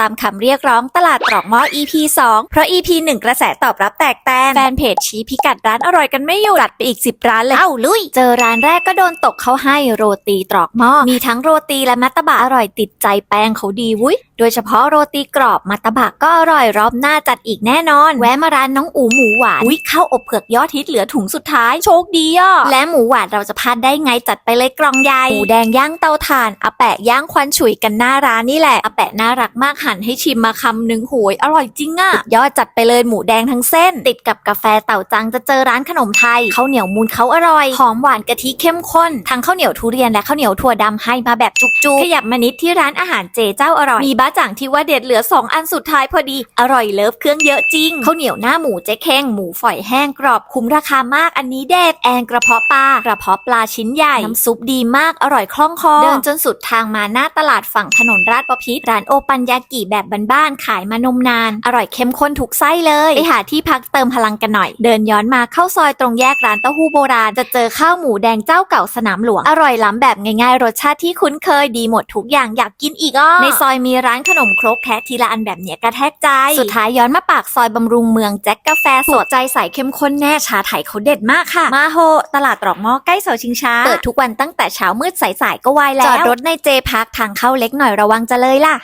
ตามคำเรียกร้องตลาดตรอกหม้อ EP 2 เพราะ EP 1 กระแสตอบรับแตกแตนแฟนเพจชี้พิกัดร้านอร่อยกันไม่หยุดจัดไปอีก 10 ร้านเลยเอ้าลุย เจอร้านแรกก็โดนตกเขาให้โรตีตรอกหม้อ มีทั้งโรตีและมัตตบะอร่อยติดใจแป้งเขาดีวุ้ยโดยเฉพาะโรตีกรอบมัตตบะก็อร่อยรอบหน้าจัดอีกแน่นอน แวะมาร้านน้องอูหมูหวานอุ้ยข้าวอบเผือกยอดฮิตเหลือถุงสุดท้ายโชคดีอะและหมูหวานเราจะพลาดได้ไงจัดไปเลยกล่องใหญ่หมูแดงย่างเตาถ่านอาแปะย่างควันฉุยกันหน้าร้านนี่แหละอาแปะน่ารักมากหั่นให้ชิมมาคำหนึ่งโหยอร่อยจริงอะยอดจัดไปเลยหมูแดงทั้งเส้น ติดกับกาแฟเต่าจังจะเจอร้านขนมไทยข้าวเหนียวมูนเขาอร่อยหอมหวานกะทิเข้มข้นทั้งข้าวเหนียวทุเรียนและข้าวเหนียวถั่วดำให้มาแบบจุกๆ ขยับมานิดที่ร้านอาหารเจเจ้าอร่อยมีบ้าจ่างที่ว่าเด็ดเหลือ 2 อันสุดท้ายพอดีอร่อยเลิฟเครื่องเยอะจริงข้าวเหนียวหน้าหมูเจ๊เค้งหมูฝอยแห้งกรอบคุ้มราคามากอันนี้เด็ดแองกระเพาะปลากระเพาะปลาชิ้นใหญ่น้ำซุปดีมากอร่อยคล่องคอเดินจนสุดทางมาหน้าตลาดฝั่งถนนราชประพิตรร้านโอปัญญากิแบบบ้านๆขายมานมนาน อร่อยเข้มข้นทุกไส้เลยไปหาที่พักเติมพลังกันหน่อย เดินย้อนมาเข้าซอยตรงแยกร้านเต้าหู้โบราณ จะเจอข้าวหมูแดงเจ้าเก่าสนามหลวง อร่อยล้ำแบบง่ายๆ รสชาติที่คุ้นเคยดีหมดทุกอย่างอยากกินอีกอะในซอยมีร้านขนมครกแคะทีละอันแบบเนี้ยกระแทกใจ สุดท้ายย้อนมาปากซอยบำรุงเมืองแจ็คกาแฟสดใจใสเข้มข้นแน่ชาไทยเขาเด็ดมากค่ะ มาโฮตลาดตรอกหม้อใกล้เสาชิงช้าเปิดทุกวันตั้งแต่เช้ามืดสายๆก็วายแล้วจอดรถในเจพักทางเข้าเล็กหน่อยระวังจะเลยล่ะ